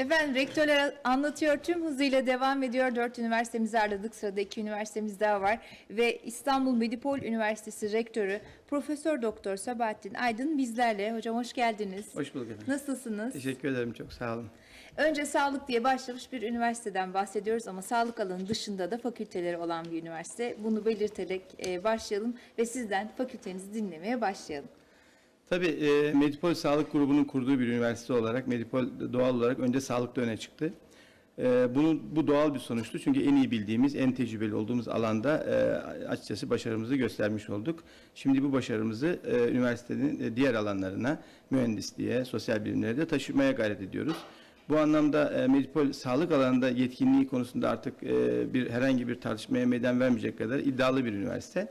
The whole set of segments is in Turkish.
Efendim rektörler anlatıyor tüm hızıyla devam ediyor. Dört üniversitemizi ağırladık. Sırada iki üniversitemiz daha var. Ve İstanbul Medipol Üniversitesi Rektörü Profesör Doktor Sabahattin Aydın bizlerle. Hocam hoş geldiniz. Hoş bulduk efendim. Nasılsınız? Teşekkür ederim çok sağ olun. Önce sağlık diye başlamış bir üniversiteden bahsediyoruz ama sağlık alanı dışında da fakülteleri olan bir üniversite. Bunu belirterek e, başlayalım ve sizden fakültenizi dinlemeye başlayalım. Tabii e, Medipol Sağlık Grubu'nun kurduğu bir üniversite olarak Medipol doğal olarak önce sağlıkta öne çıktı. E, bunu, bu doğal bir sonuçtu çünkü en iyi bildiğimiz, en tecrübeli olduğumuz alanda e, açıkçası başarımızı göstermiş olduk. Şimdi bu başarımızı e, üniversitenin diğer alanlarına, mühendisliğe, sosyal bilimlere de taşımaya gayret ediyoruz. Bu anlamda Medipol sağlık alanında yetkinliği konusunda artık bir herhangi bir tartışmaya meydan vermeyecek kadar iddialı bir üniversite.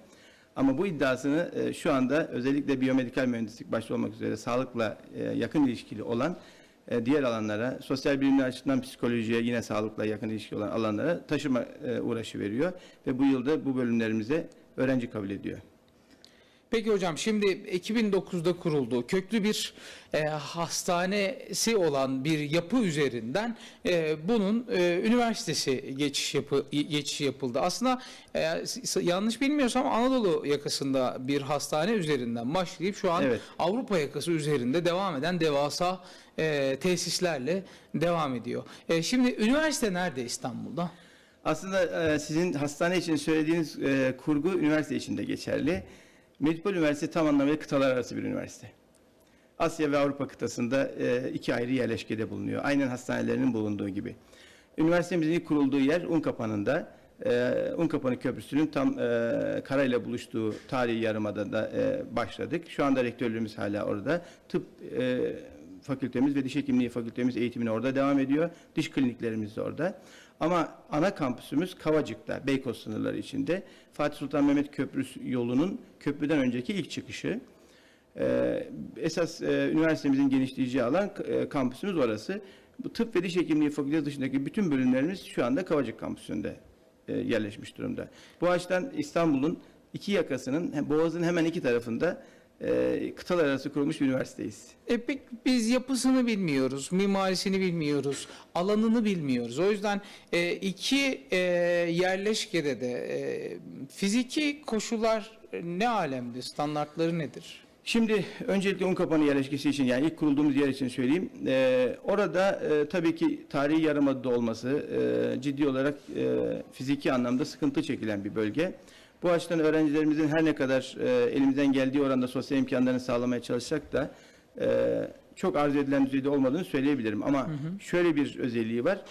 Ama bu iddiasını e, şu anda özellikle biyomedikal mühendislik başta olmak üzere sağlıkla e, yakın ilişkili olan e, diğer alanlara, sosyal bilimler açısından psikolojiye yine sağlıkla yakın ilişki olan alanlara taşıma e, uğraşı veriyor ve bu yılda bu bölümlerimize öğrenci kabul ediyor. Peki hocam şimdi 2009'da kuruldu. Köklü bir e, hastanesi olan bir yapı üzerinden e, bunun e, üniversitesi geçiş yapı geçiş yapıldı. Aslında e, yanlış bilmiyorsam Anadolu yakasında bir hastane üzerinden başlayıp şu an Evet. Avrupa yakası üzerinde devam eden devasa e, tesislerle devam ediyor. E, şimdi üniversite nerede İstanbul'da? Aslında e, sizin hastane için söylediğiniz e, kurgu üniversite için de geçerli. Medipol Üniversitesi tam anlamıyla kıtalar arası bir üniversite. Asya ve Avrupa kıtasında e, iki ayrı yerleşkede bulunuyor. Aynen hastanelerinin bulunduğu gibi. Üniversitemizin ilk kurulduğu yer Unkapanı'nda. E, Unkapanı Köprüsü'nün tam e, karayla buluştuğu tarihi yarımadada e, başladık. Şu anda rektörlüğümüz hala orada. Tıp e, fakültemiz ve diş hekimliği fakültemiz eğitimine orada devam ediyor. Diş kliniklerimiz de orada. Ama ana kampüsümüz Kavacık'ta, Beykoz sınırları içinde. Fatih Sultan Mehmet Köprüsü yolunun köprüden önceki ilk çıkışı. Ee, esas e, üniversitemizin genişleyeceği alan e, kampüsümüz orası. Bu tıp ve diş hekimliği fakültesi dışındaki bütün bölümlerimiz şu anda Kavacık kampüsünde e, yerleşmiş durumda. Bu açıdan İstanbul'un iki yakasının, Boğaz'ın hemen iki tarafında e, kıtalar arası kurulmuş bir üniversiteyiz. E pek biz yapısını bilmiyoruz, mimarisini bilmiyoruz, alanını bilmiyoruz. O yüzden e, iki e, yerleşkede de e, fiziki koşullar ne alemde, standartları nedir? Şimdi öncelikle Unkapanı yerleşkesi için yani ilk kurulduğumuz yer için söyleyeyim. Ee, orada e, tabii ki tarihi yarımadada olması e, ciddi olarak e, fiziki anlamda sıkıntı çekilen bir bölge. Bu açıdan öğrencilerimizin her ne kadar e, elimizden geldiği oranda sosyal imkanlarını sağlamaya çalışsak da e, çok arzu edilen düzeyde olmadığını söyleyebilirim. Ama şöyle bir özelliği var.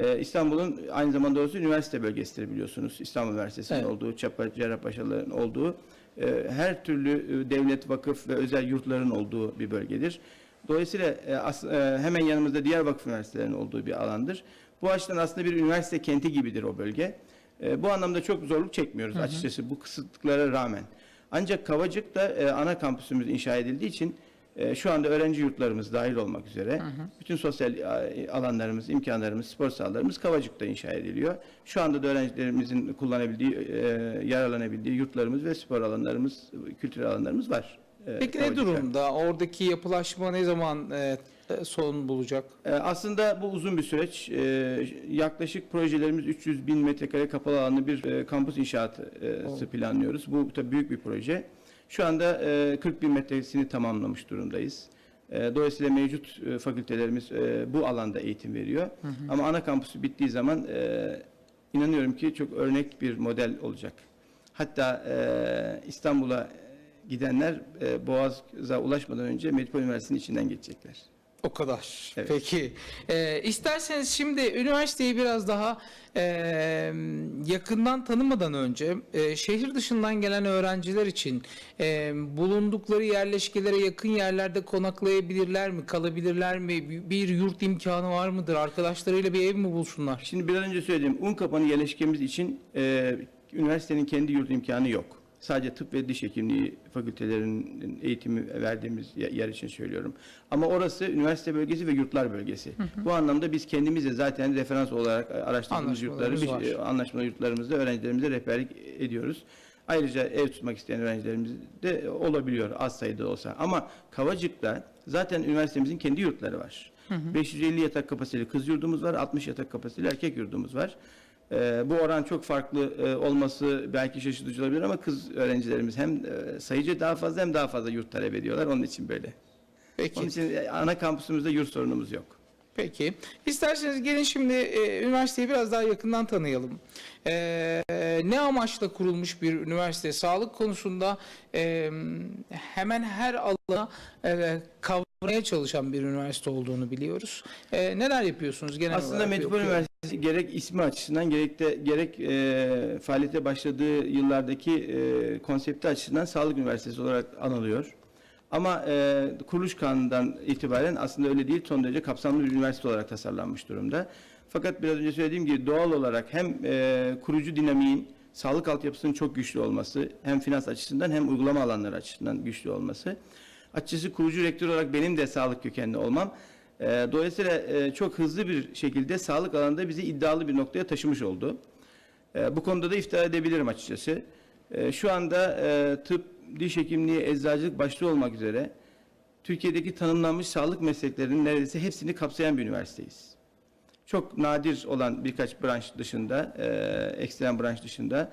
Ee, İstanbul'un aynı zamanda orası üniversite bölgesidir biliyorsunuz. İstanbul Üniversitesi'nin Evet. olduğu, Çapa, Cerrahpaşalıların olduğu, e, her türlü e, devlet, vakıf ve özel yurtların olduğu bir bölgedir. Dolayısıyla e, as- e, hemen yanımızda diğer vakıf üniversitelerinin olduğu bir alandır. Bu açıdan aslında bir üniversite kenti gibidir o bölge. E, Bu anlamda çok zorluk çekmiyoruz açıkçası bu kısıtlıklara rağmen. Ancak Kavacık'ta e, ana kampüsümüz inşa edildiği için e, şu anda öğrenci yurtlarımız dahil olmak üzere bütün sosyal e, alanlarımız, imkanlarımız, spor sahalarımız Kavacık'ta inşa ediliyor. Şu anda da öğrencilerimizin kullanabildiği, e, yararlanabildiği yurtlarımız ve spor alanlarımız, kültürel alanlarımız var. e, Peki ne Kavacık'ta. durumda? Oradaki yapılaşma ne zaman e, son bulacak? E, Aslında bu uzun bir süreç. E, Yaklaşık projelerimiz 300 bin metrekare kapalı alanlı bir e, kampüs inşaatı e, planlıyoruz. Bu tabii büyük bir proje. Şu anda e, 40 bin metrekesini tamamlamış durumdayız. E, Dolayısıyla mevcut e, fakültelerimiz e, bu alanda eğitim veriyor. Ama ana kampüsü bittiği zaman e, inanıyorum ki çok örnek bir model olacak. Hatta e, İstanbul'a gidenler e, Boğaz'a ulaşmadan önce Medipol Üniversitesi'nin içinden geçecekler. O kadar. Evet. Peki. Ee, isterseniz şimdi üniversiteyi biraz daha e, yakından tanımadan önce e, şehir dışından gelen öğrenciler için e, bulundukları yerleşkelere yakın yerlerde konaklayabilirler mi, kalabilirler mi? Bir- yurt imkanı var mıdır? Arkadaşlarıyla bir ev mi bulsunlar? Şimdi bir an önce söylediğim Unkapanı yerleşkemiz için e, üniversitenin kendi yurt imkanı yok. Sadece tıp ve diş hekimliği fakültelerinin eğitimi verdiğimiz ye- yer için söylüyorum. Ama orası üniversite bölgesi ve yurtlar bölgesi. Bu anlamda biz kendimize zaten referans olarak araştırdığımız yurtları, var. anlaşmalı yurtlarımızda öğrencilerimize rehberlik ediyoruz. Ayrıca ev tutmak isteyen öğrencilerimiz de olabiliyor az sayıda olsa. Ama Kavacık'ta zaten üniversitemizin kendi yurtları var. 550 yatak kapasiteli kız yurdumuz var, 60 yatak kapasiteli erkek yurdumuz var. Ee, bu oran çok farklı e, olması belki şaşırtıcı olabilir ama kız öğrencilerimiz hem e, sayıca daha fazla hem daha fazla yurt talep ediyorlar. Onun için böyle. Peki. Onun için e, ana kampüsümüzde yurt sorunumuz yok. Peki. İsterseniz gelin şimdi e, üniversiteyi biraz daha yakından tanıyalım. E, ne amaçla kurulmuş bir üniversite? Sağlık konusunda e, hemen her alana e, kavraya çalışan bir üniversite olduğunu biliyoruz. E, neler yapıyorsunuz genel Aslında olarak? Metropol. Üniversitesi gerek ismi açısından gerek de gerek e, faaliyete başladığı yıllardaki e, konsepti açısından Sağlık Üniversitesi olarak anılıyor. Ama e, kuruluş kanundan itibaren aslında öyle değil, son derece kapsamlı bir üniversite olarak tasarlanmış durumda. Fakat biraz önce söylediğim gibi doğal olarak hem e, kurucu dinamiğin sağlık altyapısının çok güçlü olması, hem finans açısından hem uygulama alanları açısından güçlü olması. Açıkçası kurucu rektör olarak benim de sağlık kökenli olmam, e, dolayısıyla e, çok hızlı bir şekilde sağlık alanında bizi iddialı bir noktaya taşımış oldu. E, bu konuda da iftihar edebilirim açıkçası. E, şu anda e, tıp, diş hekimliği, eczacılık başta olmak üzere Türkiye'deki tanımlanmış sağlık mesleklerinin neredeyse hepsini kapsayan bir üniversiteyiz. Çok nadir olan birkaç branş dışında, e, ekstrem branş dışında,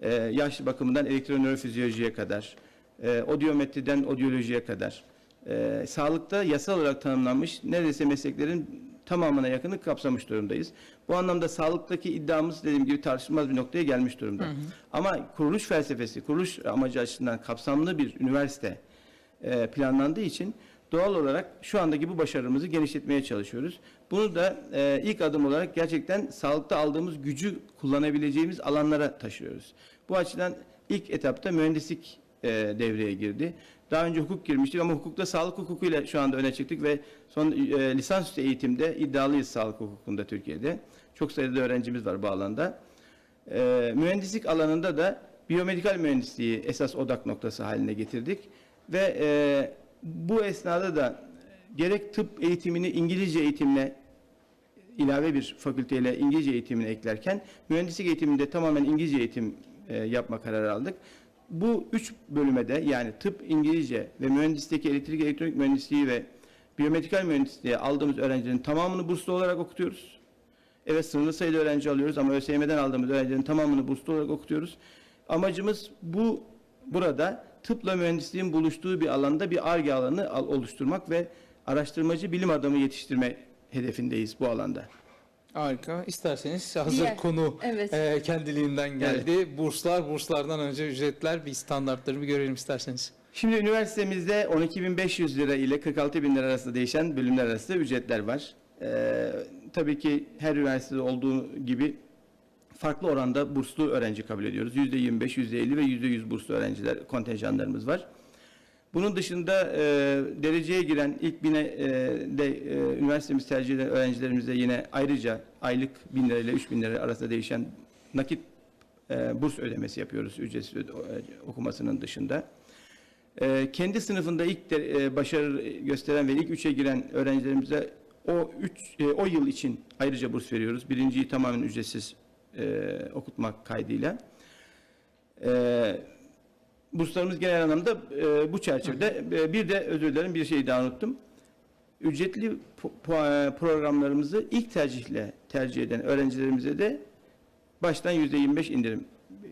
e, yaşlı bakımından elektronörofizyolojiye kadar, e, odiometriden odyolojiye kadar, e, sağlıkta yasal olarak tanımlanmış neredeyse mesleklerin tamamına yakını kapsamış durumdayız. Bu anlamda sağlıktaki iddiamız dediğim gibi tartışılmaz bir noktaya gelmiş durumda. Ama kuruluş felsefesi, kuruluş amacı açısından kapsamlı bir üniversite e, planlandığı için doğal olarak şu andaki bu başarımızı genişletmeye çalışıyoruz. Bunu da e, ilk adım olarak gerçekten sağlıkta aldığımız gücü kullanabileceğimiz alanlara taşıyoruz. Bu açıdan ilk etapta mühendislik e, devreye girdi. Daha önce hukuk girmiştik ama hukukta sağlık hukukuyla şu anda öne çıktık ve son e, lisansüstü eğitimde iddialıyız sağlık hukukunda Türkiye'de. Çok sayıda öğrencimiz var bu alanda. E, mühendislik alanında da biyomedikal mühendisliği esas odak noktası haline getirdik. Ve e, bu esnada da gerek tıp eğitimini İngilizce eğitimle ilave bir fakülteyle İngilizce eğitimini eklerken mühendislik eğitiminde tamamen İngilizce eğitim e, yapma kararı aldık. Bu üç bölüme de yani tıp, İngilizce ve mühendislikteki elektrik elektronik mühendisliği ve biyomedikal mühendisliğe aldığımız öğrencilerin tamamını burslu olarak okutuyoruz. Evet sınırlı sayıda öğrenci alıyoruz ama ÖSYM'den aldığımız öğrencilerin tamamını burslu olarak okutuyoruz. Amacımız bu burada tıpla mühendisliğin buluştuğu bir alanda bir ARGE alanı al- oluşturmak ve araştırmacı bilim adamı yetiştirme hedefindeyiz bu alanda. Harika. İsterseniz hazır Diğer- konu Evet. e, kendiliğinden geldi. Burslar, burslardan önce ücretler bir standartları bir görelim isterseniz. Şimdi üniversitemizde 12.500 lira ile 46.000 lira arasında değişen bölümler arasında ücretler var. Ee, tabii ki her üniversitede olduğu gibi farklı oranda burslu öğrenci kabul ediyoruz. %25, %50 ve %100 burslu öğrenciler, kontenjanlarımız var. Bunun dışında e, dereceye giren ilk bine e, de e, üniversitemiz tercih eden öğrencilerimize yine ayrıca aylık 1000 lira ile 3000 lira arasında değişen nakit e, burs ödemesi yapıyoruz ücretsiz e, okumasının dışında. E, kendi sınıfında ilk de, e, başarı gösteren ve ilk üçe giren öğrencilerimize o üç e, o yıl için ayrıca burs veriyoruz. Birinciyi tamamen ücretsiz e, okutmak kaydıyla. E, burslarımız genel anlamda e, bu çerçevede. E, bir de özür dilerim bir şey daha unuttum. Ücretli po- programlarımızı ilk tercihle tercih eden öğrencilerimize de baştan %25 indirim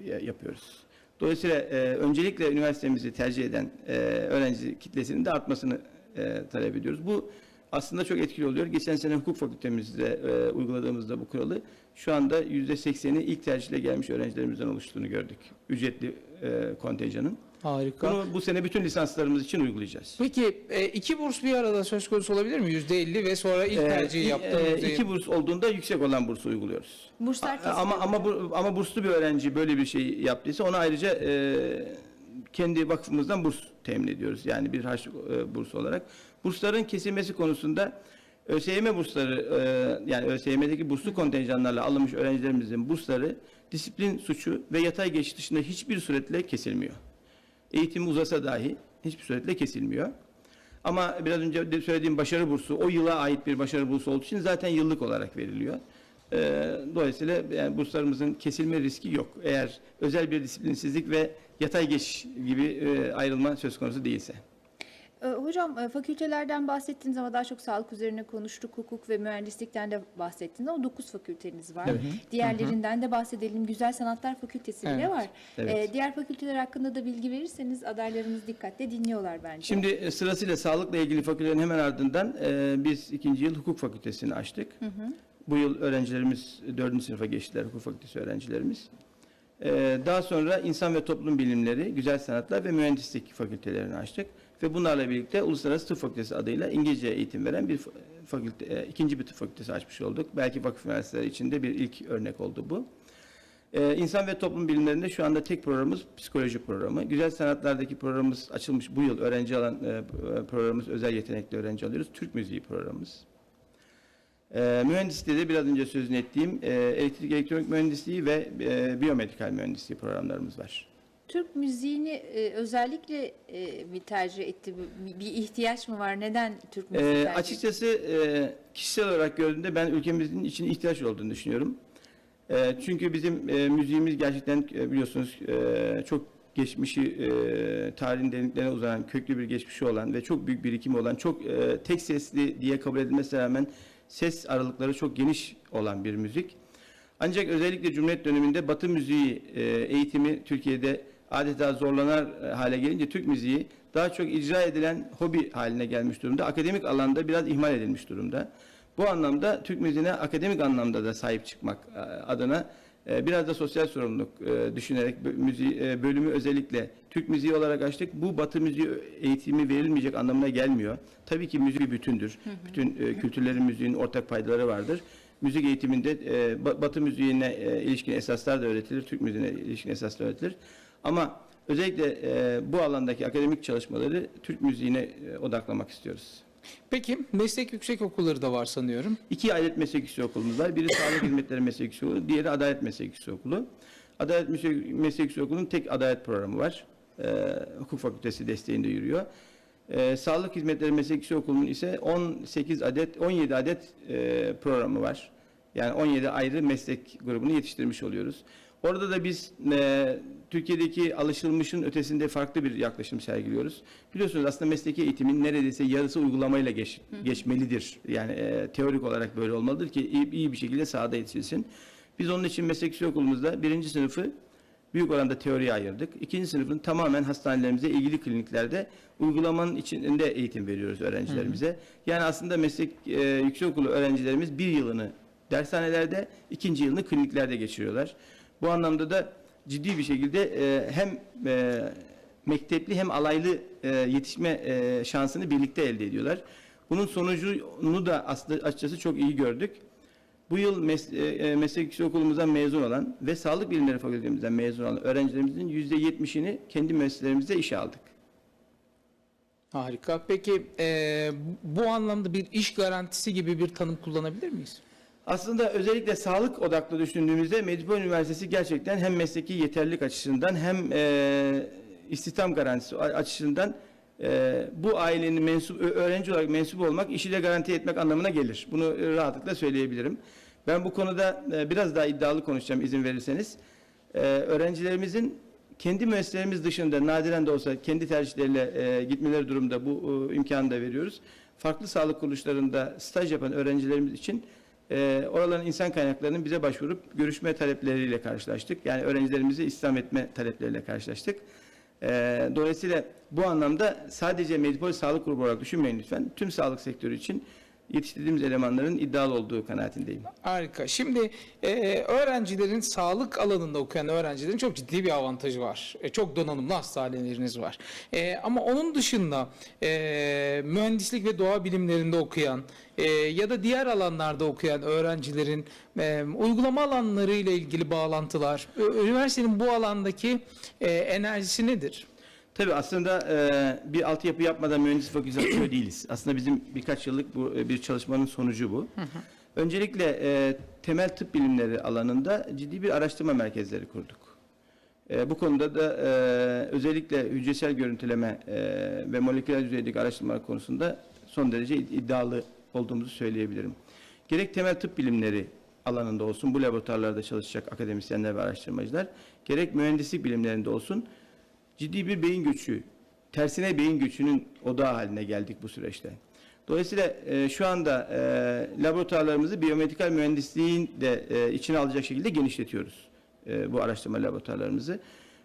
ya- yapıyoruz. Dolayısıyla e, öncelikle üniversitemizi tercih eden e, öğrenci kitlesinin de artmasını e, talep ediyoruz. Bu aslında çok etkili oluyor. Geçen sene hukuk fakültemizde e, uyguladığımızda bu kuralı şu anda %80'i ilk tercihle gelmiş öğrencilerimizden oluştuğunu gördük. Ücretli e, kontenjanın. Harika. Bunu bu sene bütün lisanslarımız için uygulayacağız. Peki e, iki burs bir arada söz konusu olabilir mi? %50 ve sonra ilk Ee, tercihi yaptığımız e, iki burs olduğunda yüksek olan bursu uyguluyoruz. Burslar kesiliyor. Ama ama bu, ama burslu bir öğrenci böyle bir şey yaptıysa ona ayrıca e, kendi vakfımızdan burs temin ediyoruz. Yani bir harç e, burs olarak. Bursların kesilmesi konusunda ÖSYM bursları e, yani ÖSYM'deki burslu kontenjanlarla alınmış öğrencilerimizin bursları disiplin suçu ve yatay geçiş dışında hiçbir suretle kesilmiyor. Eğitim uzasa dahi hiçbir suretle kesilmiyor. Ama biraz önce söylediğim başarı bursu o yıla ait bir başarı bursu olduğu için zaten yıllık olarak veriliyor. Ee, dolayısıyla yani burslarımızın kesilme riski yok. Eğer özel bir disiplinsizlik ve yatay geçiş gibi e, ayrılma söz konusu değilse. Ee, Hocam e, fakültelerden bahsettiniz ama daha çok sağlık üzerine konuştuk. Hukuk ve mühendislikten de bahsettiniz ama 9 fakülteniz var. Evet. Diğerlerinden de bahsedelim. Güzel Sanatlar Fakültesi bile Evet. var. Evet. E, diğer fakülteler hakkında da bilgi verirseniz adaylarımız dikkatle dinliyorlar bence. Şimdi e, sırasıyla sağlıkla ilgili fakültelerin hemen ardından e, biz ikinci yıl hukuk fakültesini açtık. Bu yıl öğrencilerimiz dördüncü sınıfa geçtiler hukuk fakültesi öğrencilerimiz. Daha sonra insan ve toplum bilimleri, güzel sanatlar ve mühendislik fakültelerini açtık. Ve bunlarla birlikte Uluslararası Tıp Fakültesi adıyla İngilizce eğitim veren bir fa- fakülte, e, ikinci bir tıp fakültesi açmış olduk. Belki vakıf üniversiteleri içinde bir ilk örnek oldu bu. Ee, İnsan ve toplum bilimlerinde şu anda tek programımız psikoloji programı. Güzel sanatlardaki programımız açılmış bu yıl öğrenci alan e, programımız özel yetenekli öğrenci alıyoruz. Türk müziği programımız. Ee, mühendisliğe de biraz önce sözünü ettiğim e, elektrik elektronik mühendisliği ve e, biyomedikal mühendisliği programlarımız var. Türk müziğini e, özellikle e, mi tercih etti? Bir, ihtiyaç mı var? Neden Türk müziği Ee, tercih açıkçası e, kişisel olarak gördüğümde ben ülkemizin için ihtiyaç olduğunu düşünüyorum. E, çünkü bizim e, müziğimiz gerçekten e, biliyorsunuz e, çok geçmişi e, tarihin derinliklerine uzanan, köklü bir geçmişi olan ve çok büyük birikimi olan, çok e, tek sesli diye kabul edilmesine rağmen ses aralıkları çok geniş olan bir müzik. Ancak özellikle Cumhuriyet döneminde Batı müziği e, eğitimi Türkiye'de adeta zorlanar e, hale gelince Türk müziği daha çok icra edilen hobi haline gelmiş durumda. Akademik alanda biraz ihmal edilmiş durumda. Bu anlamda Türk müziğine akademik anlamda da sahip çıkmak e, adına e, biraz da sosyal sorumluluk düşünerek müziği, bölümü özellikle Türk müziği olarak açtık. Bu Batı müziği eğitimi verilmeyecek anlamına gelmiyor. Tabii ki müzik bir bütündür. Bütün kültürlerin müziğin ortak paydaları vardır. Müzik eğitiminde Ba- Batı müziğine ilişkin esaslar da öğretilir, Türk müziğine ilişkin esaslar öğretilir. Ama özellikle e, bu alandaki akademik çalışmaları Türk müziğine e, odaklamak istiyoruz. Peki meslek yüksek okulları da var sanıyorum. İki adet meslek yüksek okulumuz var. Biri Sağlık Hizmetleri Meslek Yüksek Okulu, diğeri Adalet Meslek Yüksek Okulu. Adalet Meslek, Meslek Yüksek Okulu'nun tek adalet programı var. Ee, hukuk fakültesi desteğinde yürüyor. Ee, Sağlık Hizmetleri Meslek Yüksek Okulu'nun ise 18 adet, 17 adet e, programı var. Yani 17 ayrı meslek grubunu yetiştirmiş oluyoruz. Orada da biz e, Türkiye'deki alışılmışın ötesinde farklı bir yaklaşım sergiliyoruz. Biliyorsunuz aslında mesleki eğitimin neredeyse yarısı uygulamayla geç, geçmelidir. Yani e, teorik olarak böyle olmalıdır ki iyi, iyi bir şekilde sahada yetişilsin. Biz onun için meslek yüksek okulumuzda birinci sınıfı büyük oranda teoriye ayırdık. İkinci sınıfın tamamen hastanelerimize, ilgili kliniklerde uygulamanın içinde eğitim veriyoruz öğrencilerimize. Yani aslında meslek e, yüksek okulu öğrencilerimiz bir yılını dershanelerde, ikinci yılını kliniklerde geçiriyorlar. Bu anlamda da ciddi bir şekilde e, hem e, mektepli hem alaylı e, yetişme e, şansını birlikte elde ediyorlar. Bunun sonucunu da aslında açıkçası çok iyi gördük. Bu yıl mes e, e, meslek yüksek okulumuzdan mezun olan ve sağlık bilimleri fakültemizden mezun olan öğrencilerimizin yüzde yetmişini kendi müesseselerimizde işe aldık. Harika. Peki e, bu anlamda bir iş garantisi gibi bir tanım kullanabilir miyiz? Aslında özellikle sağlık odaklı düşündüğümüzde Medipol Üniversitesi gerçekten hem mesleki yeterlilik açısından hem e, istihdam garantisi açısından e, bu ailenin mensup öğrenci olarak mensup olmak işi de garanti etmek anlamına gelir. Bunu e, rahatlıkla söyleyebilirim. Ben bu konuda e, biraz daha iddialı konuşacağım izin verirseniz. E, öğrencilerimizin kendi müesseselerimiz dışında nadiren de olsa kendi tercihleriyle e, gitmeleri durumda bu e, imkanı da veriyoruz. Farklı sağlık kuruluşlarında staj yapan öğrencilerimiz için e, oraların insan kaynaklarının bize başvurup görüşme talepleriyle karşılaştık. Yani öğrencilerimizi istihdam etme talepleriyle karşılaştık. E, dolayısıyla bu anlamda sadece Medipol Sağlık Grubu olarak düşünmeyin lütfen. Tüm sağlık sektörü için yetiştirdiğimiz elemanların iddialı olduğu kanaatindeyim. Harika. Şimdi e, öğrencilerin sağlık alanında okuyan öğrencilerin çok ciddi bir avantajı var. E, çok donanımlı hastaneleriniz var. E, ama onun dışında e, mühendislik ve doğa bilimlerinde okuyan e, ya da diğer alanlarda okuyan öğrencilerin e, uygulama alanları ile ilgili bağlantılar, üniversitenin bu alandaki e, enerjisi nedir? Tabii aslında e, bir altyapı yapmadan mühendislik fakültesi açıyor değiliz. Aslında bizim birkaç yıllık bu e, bir çalışmanın sonucu bu. Öncelikle e, temel tıp bilimleri alanında ciddi bir araştırma merkezleri kurduk. E, bu konuda da e, özellikle hücresel görüntüleme e, ve moleküler düzeydeki araştırmalar konusunda son derece id- iddialı olduğumuzu söyleyebilirim. Gerek temel tıp bilimleri alanında olsun, bu laboratuvarlarda çalışacak akademisyenler ve araştırmacılar, gerek mühendislik bilimlerinde olsun, ciddi bir beyin göçü tersine beyin göçünün odağı haline geldik bu süreçte. Dolayısıyla e, şu anda e, laboratuvarlarımızı biyomedikal mühendisliğin de e, içine alacak şekilde genişletiyoruz e, bu araştırma laboratuvarlarımızı.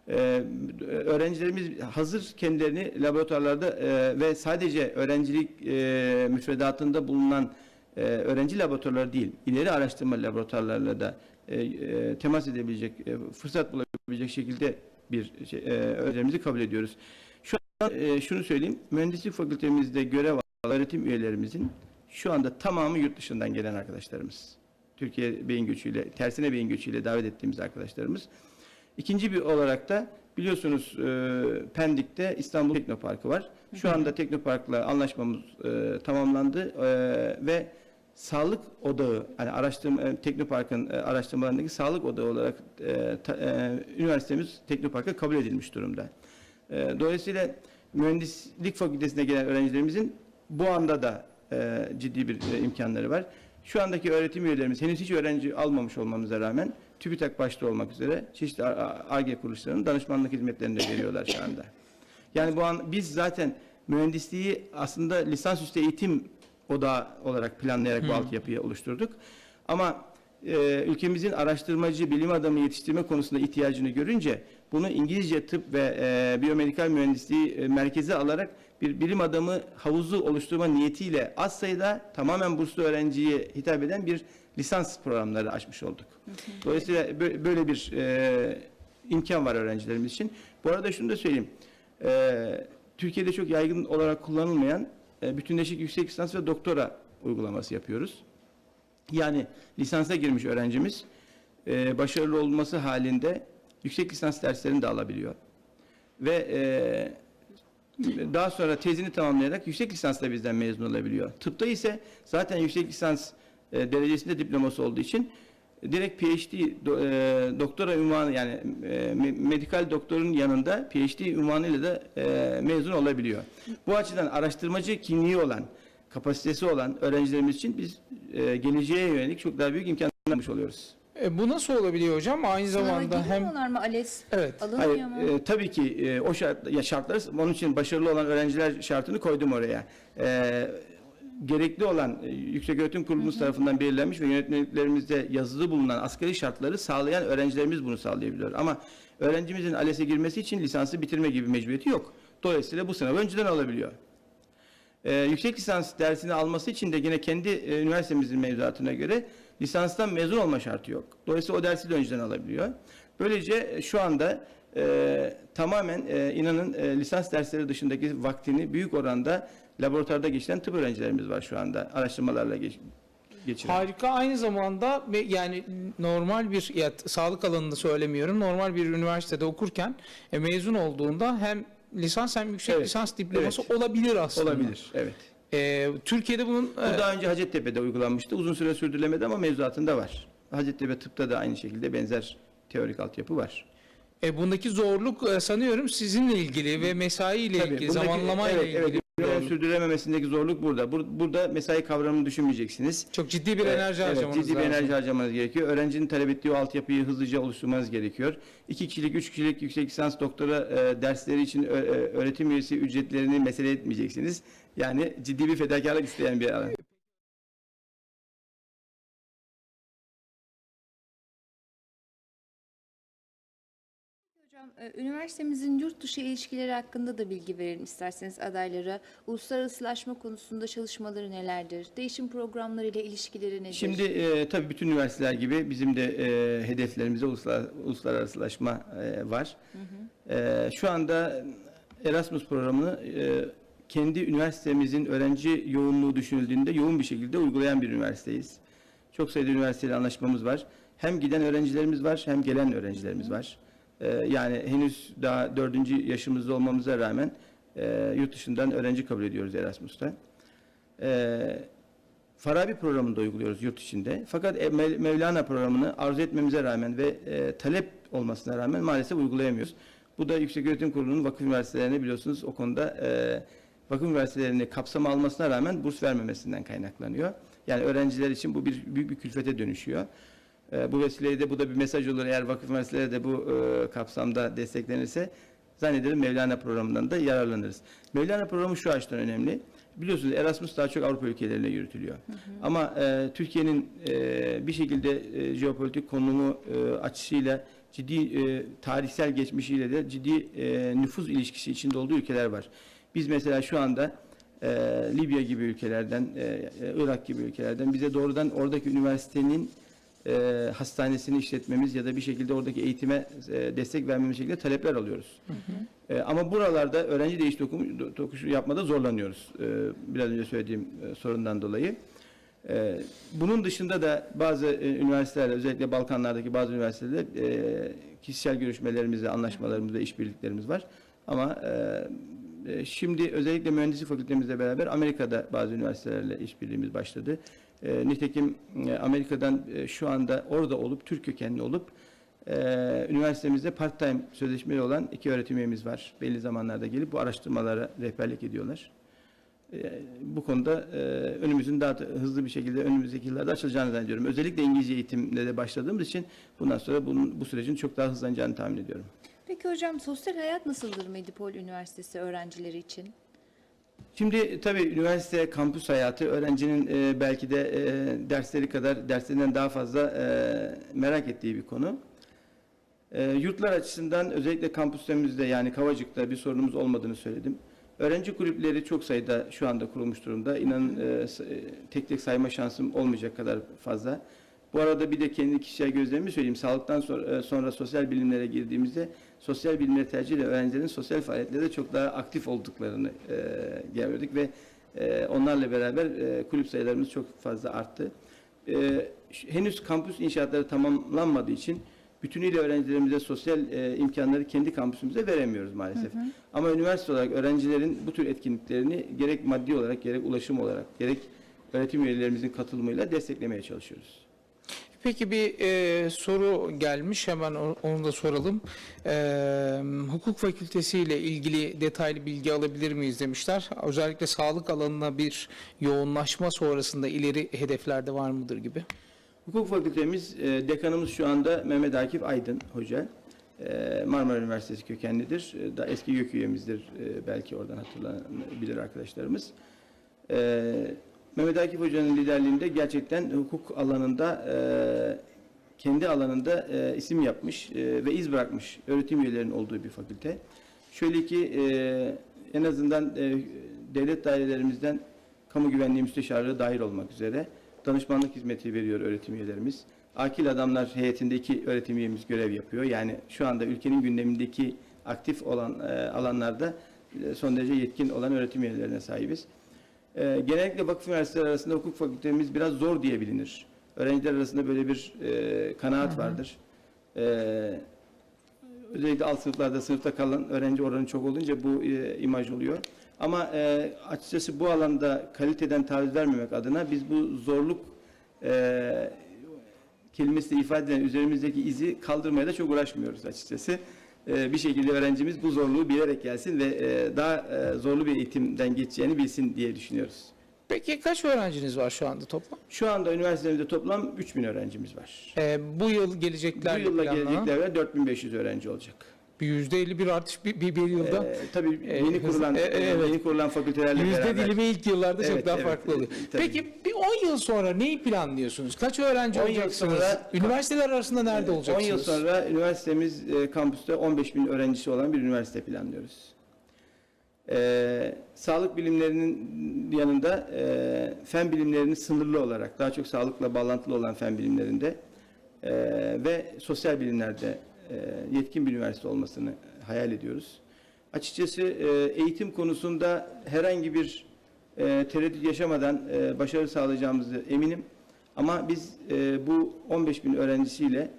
E, öğrencilerimiz hazır kendilerini laboratuvarlarda e, ve sadece öğrencilik e, müfredatında bulunan e, öğrenci laboratuvarları değil, ileri araştırma laboratuvarlarıyla da e, e, temas edebilecek, e, fırsat bulabilecek şekilde bir şey, e, kabul ediyoruz. Şu an e, şunu söyleyeyim, mühendislik fakültemizde görev alan öğretim üyelerimizin şu anda tamamı yurt dışından gelen arkadaşlarımız. Türkiye beyin göçüyle, tersine beyin göçüyle davet ettiğimiz arkadaşlarımız. İkinci bir olarak da biliyorsunuz e, Pendik'te İstanbul Teknoparkı var. Şu anda Teknopark'la anlaşmamız e, tamamlandı e, ve sağlık odağı, yani araştırma e, Teknopark'ın e, araştırmalarındaki sağlık odağı olarak e, ta- e, üniversitemiz Teknopark'a kabul edilmiş durumda. E, dolayısıyla mühendislik fakültesine gelen öğrencilerimizin bu anda da e, ciddi bir e, imkanları var. Şu andaki öğretim üyelerimiz henüz hiç öğrenci almamış olmamıza rağmen TÜBİTAK başta olmak üzere çeşitli ARGE kuruluşlarının danışmanlık hizmetlerini de veriyorlar şu anda. Yani bu an biz zaten mühendisliği aslında lisansüstü eğitim odağı olarak planlayarak bu altyapıyı oluşturduk. Ama e, ülkemizin araştırmacı, bilim adamı yetiştirme konusunda ihtiyacını görünce bunu İngilizce tıp ve e, biyomedikal mühendisliği e, merkeze alarak bir bilim adamı havuzu oluşturma niyetiyle az sayıda tamamen burslu öğrenciye hitap eden bir lisans programları açmış olduk. Dolayısıyla bö- böyle bir e, imkan var öğrencilerimiz için. Bu arada şunu da söyleyeyim. E, Türkiye'de çok yaygın olarak kullanılmayan e, bütünleşik yüksek lisans ve doktora uygulaması yapıyoruz. Yani lisansa girmiş öğrencimiz e, başarılı olması halinde yüksek lisans derslerini de alabiliyor. Ve e, daha sonra tezini tamamlayarak yüksek lisansla bizden mezun olabiliyor. Tıpta ise zaten yüksek lisans derecesinde diploması olduğu için direkt PhD do- e, doktora ünvanı yani e, me- medikal doktorun yanında PhD ünvanıyla da e, mezun olabiliyor. Bu açıdan araştırmacı kimliği olan, kapasitesi olan öğrencilerimiz için biz e, geleceğe yönelik çok daha büyük imkanlar bulmuş oluyoruz. E, bu nasıl olabiliyor hocam? Aynı Sınava zamanda hem mı ALES? evet Alınmıyor Hayır, mu? e, tabii ki e, o şart, ya şartları, onun için başarılı olan öğrenciler şartını koydum oraya. E, gerekli olan e, Yüksek Öğretim Kurulumuz tarafından belirlenmiş ve yönetmeliklerimizde yazılı bulunan asgari şartları sağlayan öğrencilerimiz bunu sağlayabiliyor. Ama öğrencimizin ALES'e girmesi için lisansı bitirme gibi mecburiyeti yok. Dolayısıyla bu sınavı önceden alabiliyor. Ee, yüksek lisans dersini alması için de yine kendi e, üniversitemizin mevzuatına göre lisanstan mezun olma şartı yok. Dolayısıyla o dersi de önceden alabiliyor. Böylece e, şu anda e, tamamen e, inanın e, lisans dersleri dışındaki vaktini büyük oranda laboratuvarda geçiren tıp öğrencilerimiz var şu anda araştırmalarla geç, geçiren. harika aynı zamanda yani normal bir ya, sağlık alanında söylemiyorum normal bir üniversitede okurken e, mezun olduğunda hem lisans hem yüksek Evet, lisans diploması evet. olabilir aslında. Olabilir, evet. E, Türkiye'de bunun Bu e, daha önce Hacettepe'de uygulanmıştı. Uzun süre sürdürülemedi ama mevzuatında var. Hacettepe tıpta da aynı şekilde benzer teorik altyapı var. e, bundaki zorluk e, sanıyorum sizinle ilgili ve mesai ile Tabii, ilgili, buradaki- zamanlamayla evet, ilgili. Evet, zorluk. sürdürememesindeki zorluk burada. Bur- Burada mesai kavramını düşünmeyeceksiniz. Çok ciddi bir enerji evet, harcamanız ciddi bir lazım. enerji harcamanız gerekiyor. Öğrencinin talep ettiği o altyapıyı hızlıca oluşturmanız gerekiyor. İki kişilik, üç kişilik yüksek lisans doktora e, dersleri için ö- e, öğretim üyesi ücretlerini mesele etmeyeceksiniz. Yani ciddi bir fedakarlık isteyen bir alan. Üniversitemizin yurt dışı ilişkileri hakkında da bilgi verelim isterseniz adaylara. Uluslararasılaşma konusunda çalışmaları nelerdir? Değişim programları ile ilişkileri nedir? Şimdi e, tabii bütün üniversiteler gibi bizim de e, hedeflerimizde uluslar, uluslararasılaşma e, var. E, şu anda Erasmus programını e, kendi üniversitemizin öğrenci yoğunluğu düşünüldüğünde yoğun bir şekilde uygulayan bir üniversiteyiz. Çok sayıda üniversiteyle anlaşmamız var. Hem giden öğrencilerimiz var hem gelen öğrencilerimiz var. E, yani henüz daha dördüncü yaşımızda olmamıza rağmen e, yurt dışından öğrenci kabul ediyoruz Erasmus'ta. E, Farabi programını da uyguluyoruz yurt içinde. Fakat e, Mev- Mevlana programını arzu etmemize rağmen ve e, talep olmasına rağmen maalesef uygulayamıyoruz. Bu da Yükseköğretim Kurulu'nun vakıf üniversitelerine biliyorsunuz o konuda e, vakıf üniversitelerini kapsama almasına rağmen burs vermemesinden kaynaklanıyor. Yani öğrenciler için bu bir büyük bir külfete dönüşüyor. E, bu vesileyle de bu da bir mesaj olur eğer vakıf üniversiteleri de bu e, kapsamda desteklenirse zannederim Mevlana programından da yararlanırız. Mevlana programı şu açıdan önemli. Biliyorsunuz Erasmus daha çok Avrupa ülkelerine yürütülüyor. Ama e, Türkiye'nin e, bir şekilde e, jeopolitik konumu e, açısıyla ciddi e, tarihsel geçmişiyle de ciddi e, nüfuz ilişkisi içinde olduğu ülkeler var. Biz mesela şu anda e, Libya gibi ülkelerden, e, e, Irak gibi ülkelerden bize doğrudan oradaki üniversitenin e, hastanesini işletmemiz ya da bir şekilde oradaki eğitime e, destek vermemiz şekilde talepler alıyoruz. E, ama buralarda öğrenci değiş tokumu, tokuşu yapmada zorlanıyoruz. E, biraz önce söylediğim e, sorundan dolayı. E, bunun dışında da bazı e, üniversitelerle özellikle Balkanlardaki bazı üniversitelerde e, kişisel görüşmelerimizde, anlaşmalarımızda işbirliklerimiz var. Ama e, e, şimdi özellikle mühendislik fakültemizle beraber Amerika'da bazı üniversitelerle işbirliğimiz başladı. E, nitekim e, Amerika'dan e, şu anda orada olup, Türk kökenli olup e, üniversitemizde part-time sözleşmeli olan iki öğretim üyemiz var. Belli zamanlarda gelip bu araştırmalara rehberlik ediyorlar. E, bu konuda e, önümüzün daha da hızlı bir şekilde önümüzdeki yıllarda açılacağını zannediyorum. Özellikle İngilizce eğitimle de başladığımız için bundan sonra bunun, bu sürecin çok daha hızlanacağını tahmin ediyorum. Peki hocam sosyal hayat nasıldır Medipol Üniversitesi öğrencileri için? Şimdi tabii üniversite kampüs hayatı öğrencinin e, belki de e, dersleri kadar derslerinden daha fazla e, merak ettiği bir konu. E, yurtlar açısından özellikle kampüslerimizde yani Kavacık'ta bir sorunumuz olmadığını söyledim. Öğrenci kulüpleri çok sayıda şu anda kurulmuş durumda. İnanın e, e, tek tek sayma şansım olmayacak kadar fazla. Bu arada bir de kendi kişisel gözlemimi söyleyeyim. Sağlıktan sonra, e, sonra sosyal bilimlere girdiğimizde sosyal bilimleri tercih eden öğrencilerin sosyal faaliyetlerde çok daha aktif olduklarını e, gördük ve e, onlarla beraber e, kulüp sayılarımız çok fazla arttı. E, henüz kampüs inşaatları tamamlanmadığı için bütünüyle öğrencilerimize sosyal e, imkanları kendi kampüsümüze veremiyoruz maalesef. Ama üniversite olarak öğrencilerin bu tür etkinliklerini gerek maddi olarak gerek ulaşım olarak gerek öğretim üyelerimizin katılımıyla desteklemeye çalışıyoruz. Peki bir e, soru gelmiş hemen onu da soralım. E, hukuk fakültesi ile ilgili detaylı bilgi alabilir miyiz demişler. Özellikle sağlık alanına bir yoğunlaşma sonrasında ileri hedeflerde var mıdır gibi. Hukuk fakültemiz, e, dekanımız şu anda Mehmet Akif Aydın Hoca. E, Marmara Üniversitesi kökenlidir. E, da eski YÖK üyemizdir. E, belki oradan hatırlanabilir arkadaşlarımız. E, Mehmet Akif Hoca'nın liderliğinde gerçekten hukuk alanında e, kendi alanında e, isim yapmış e, ve iz bırakmış öğretim üyelerinin olduğu bir fakülte. Şöyle ki e, en azından e, devlet dairelerimizden kamu güvenliği müsteşarlığı dahil olmak üzere danışmanlık hizmeti veriyor öğretim üyelerimiz. Akil Adamlar heyetinde iki öğretim üyemiz görev yapıyor. Yani şu anda ülkenin gündemindeki aktif olan e, alanlarda e, son derece yetkin olan öğretim üyelerine sahibiz. E, genellikle vakıf üniversiteleri arasında hukuk fakültemiz biraz zor diye bilinir. Öğrenciler arasında böyle bir e, kanaat vardır. E, özellikle alt sınıflarda sınıfta kalan öğrenci oranı çok olunca bu e, imaj oluyor. Ama e, açıkçası bu alanda kaliteden taviz vermemek adına biz bu zorluk e, kelimesiyle ifade edilen üzerimizdeki izi kaldırmaya da çok uğraşmıyoruz açıkçası. E, bir şekilde öğrencimiz bu zorluğu bilerek gelsin ve e, daha e, zorlu bir eğitimden geçeceğini bilsin diye düşünüyoruz. Peki kaç öğrenciniz var şu anda toplam? Şu anda üniversitemizde toplam 3000 öğrencimiz var. E, bu yıl Bu gelecekler yılla planlanan gelecekler 4500 öğrenci olacak. Bir yüzde elli bir artış bir, bir, bir yılda. Ee, tabii e, yeni hızlı- kurulan e, evet. yeni kurulan fakültelerle Yüzde beraber. dilimi ilk yıllarda çok Evet, daha evet, farklı oluyor. e, tabii. Peki bir 10 yıl sonra neyi planlıyorsunuz? Kaç öğrenci 10 yıl olacaksınız? sonra- Üniversiteler arasında nerede 10 olacaksınız? yıl sonra üniversitemiz e, kampüste 15 bin öğrencisi olan bir üniversite planlıyoruz. Ee, sağlık bilimlerinin yanında e, fen bilimlerinin sınırlı olarak daha çok sağlıkla bağlantılı olan fen bilimlerinde e, ve sosyal bilimlerde e, yetkin bir üniversite olmasını hayal ediyoruz. Açıkçası e, eğitim konusunda herhangi bir e, tereddüt yaşamadan e, başarı sağlayacağımızı eminim. Ama biz e, bu 15 bin öğrencisiyle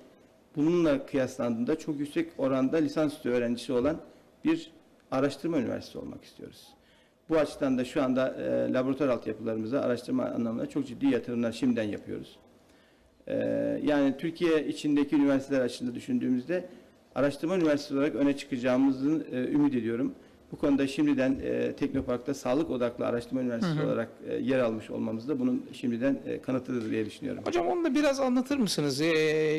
bununla kıyaslandığında çok yüksek oranda lisansüstü öğrencisi olan bir araştırma üniversitesi olmak istiyoruz. Bu açıdan da şu anda e, laboratuvar altyapılarımıza araştırma anlamında çok ciddi yatırımlar şimdiden yapıyoruz. E, yani Türkiye içindeki üniversiteler açısından düşündüğümüzde araştırma üniversitesi olarak öne çıkacağımızı e, ümit ediyorum. Bu konuda şimdiden e, Teknopark'ta sağlık odaklı araştırma üniversitesi olarak e, yer almış olmamız da bunun şimdiden e, kanıtıdır diye düşünüyorum. Hocam onu da biraz anlatır mısınız? Ee,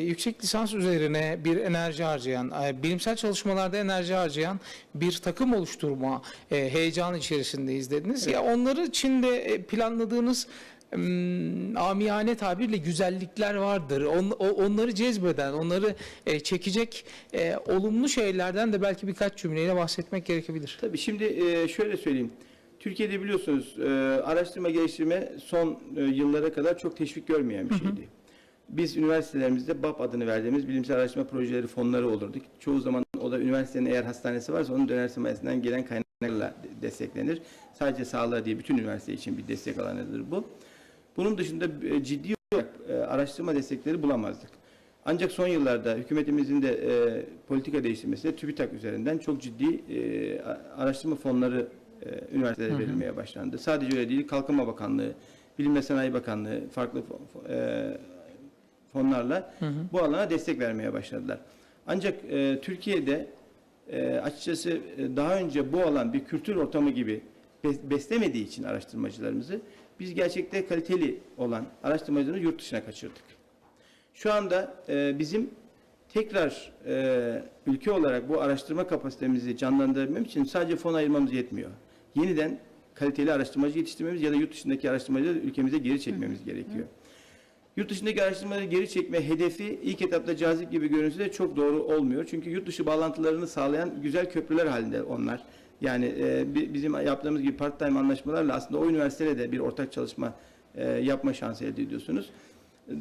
yüksek lisans üzerine bir enerji harcayan, e, bilimsel çalışmalarda enerji harcayan bir takım oluşturma e, heyecanı içerisindeyiz dediniz. Ya onları için de e, planladığınız amiyane tabirle güzellikler vardır. On, onları cezbeden, onları e, çekecek e, olumlu şeylerden de belki birkaç cümleyle bahsetmek gerekebilir. Tabii şimdi e, şöyle söyleyeyim. Türkiye'de biliyorsunuz e, araştırma geliştirme son e, yıllara kadar çok teşvik görmeyen bir şeydi. Biz üniversitelerimizde BAP adını verdiğimiz bilimsel araştırma projeleri fonları olurduk. Çoğu zaman o da üniversitenin eğer hastanesi varsa onun döner sermayesinden gelen kaynaklarla de- desteklenir. Sadece sağlığa değil bütün üniversite için bir destek alanıdır bu. Bunun dışında e, ciddi olarak e, araştırma destekleri bulamazdık. Ancak son yıllarda hükümetimizin de e, politika değiştirmesiyle TÜBİTAK üzerinden çok ciddi e, araştırma fonları e, üniversitelere verilmeye başlandı. Sadece öyle değil, Kalkınma Bakanlığı, Bilim ve Sanayi Bakanlığı farklı e, fonlarla bu alana destek vermeye başladılar. Ancak e, Türkiye'de e, açıkçası e, daha önce bu alan bir kültür ortamı gibi bes- beslemediği için araştırmacılarımızı biz gerçekte kaliteli olan araştırmacılarımızı yurt dışına kaçırdık. Şu anda e, bizim tekrar e, ülke olarak bu araştırma kapasitemizi canlandırabilmemiz için sadece fon ayırmamız yetmiyor. Yeniden kaliteli araştırmacı yetiştirmemiz ya da yurt dışındaki araştırmacıları ülkemize geri çekmemiz gerekiyor. Yurt dışındaki araştırmaları geri çekme hedefi ilk etapta cazip gibi görünse de çok doğru olmuyor. Çünkü yurt dışı bağlantılarını sağlayan güzel köprüler halinde onlar. Yani e, bi- bizim yaptığımız gibi part-time anlaşmalarla aslında o üniversiteyle de bir ortak çalışma e, yapma şansı elde ediyorsunuz.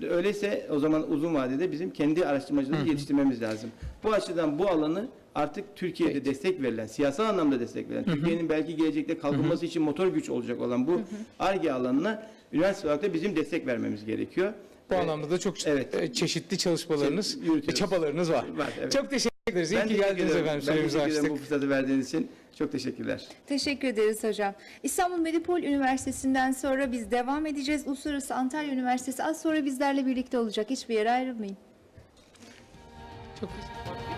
Öyleyse o zaman uzun vadede bizim kendi araştırmacılarımızı yetiştirmemiz lazım. Bu açıdan bu alanı artık Türkiye'de destek verilen, siyasal anlamda destek verilen, Türkiye'nin belki gelecekte kalkınması için motor güç olacak olan bu ARGE alanına üniversite olarak da bizim destek vermemiz gerekiyor. Bu Ee, anlamda da çok evet. e, çeşitli çalışmalarınız, Şey, çabalarınız var. Var, evet. Çok teşekkür ederiz. İyi Ben ki geldiniz ederim. efendim. Ben teşekkür ederim bu fırsatı verdiğiniz için. Çok teşekkürler. Teşekkür ederiz hocam. İstanbul Medipol Üniversitesi'nden sonra biz devam edeceğiz. Uluslararası Antalya Üniversitesi az sonra bizlerle birlikte olacak. Hiçbir yere ayrılmayın. Çok teşekkür